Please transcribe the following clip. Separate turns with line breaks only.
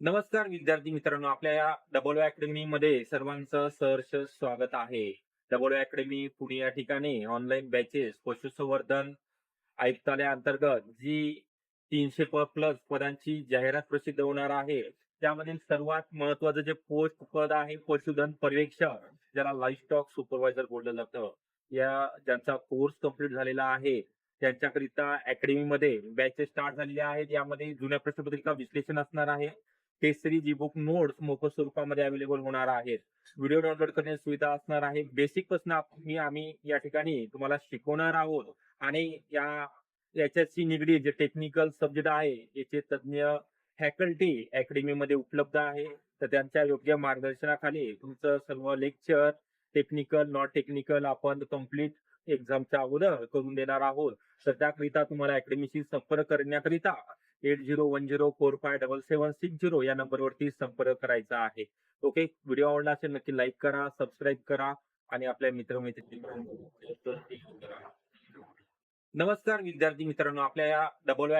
नमस्कार विद्यार्थी मित्रांनो आपल्या या डबल अकॅडमी मध्ये सर्वांचं सहर्ष स्वागत आहे. डबल अकॅडमी पुणे या ठिकाणी ऑनलाईन बॅचेस पशुसंवर्धन आयुक्तालयाअंतर्गत जी तीनशे प्लस पदांची जाहिरात प्रसिद्ध होणार आहे. त्यामधील सर्वात महत्वाचं जे पोस्ट पद आहे पशुधन पर्यवेक्षक ज्याला लाईफ स्टॉक सुपरवायझर बोललं जातं. या ज्यांचा कोर्स कंप्लीट झालेला आहे त्यांच्याकरिता अकॅडमीमध्ये बॅचेस स्टार्ट झालेले आहेत. यामध्ये जुन्या प्रश्नपत्रिका विश्लेषण असणार आहे. Test series e book notes मोफत स्वरूपामध्ये अवेलेबल होणार आहेत. व्हिडिओ डाउनलोड करण्याची सुविधा असणार आहे. बेसिकपासून आम्ही या ठिकाणी तुम्हाला शिकवणार आहोत. आणि या याच्याशी निगडीत जे टेक्निकल सब्जेक्ट आहे याचे तज्ज्ञ फॅकल्टी अकॅडमीमध्ये उपलब्ध आहे. तर त्यांच्या योग्य मार्गदर्शनाखाली तुमचं सर्व लेक्चर टेक्निकल नॉट टेक्निकल आपण कंप्लीट एक्झामच्या अगोदर करून देणार आहोत. तर त्याकरिता तुम्हाला अकॅडमीशी संपर्क करण्याकरिता eight zero one zero four five double seven six zero या नंबरवरती संपर्क करायचा आहे. ओके व्हिडिओ आवडला असेल नक्की लाईक करा सबस्क्राईब करा आणि आपल्या मित्रमैत्रिणी नमस्कार विद्यार्थी मित्रांनो. आपल्या या डबल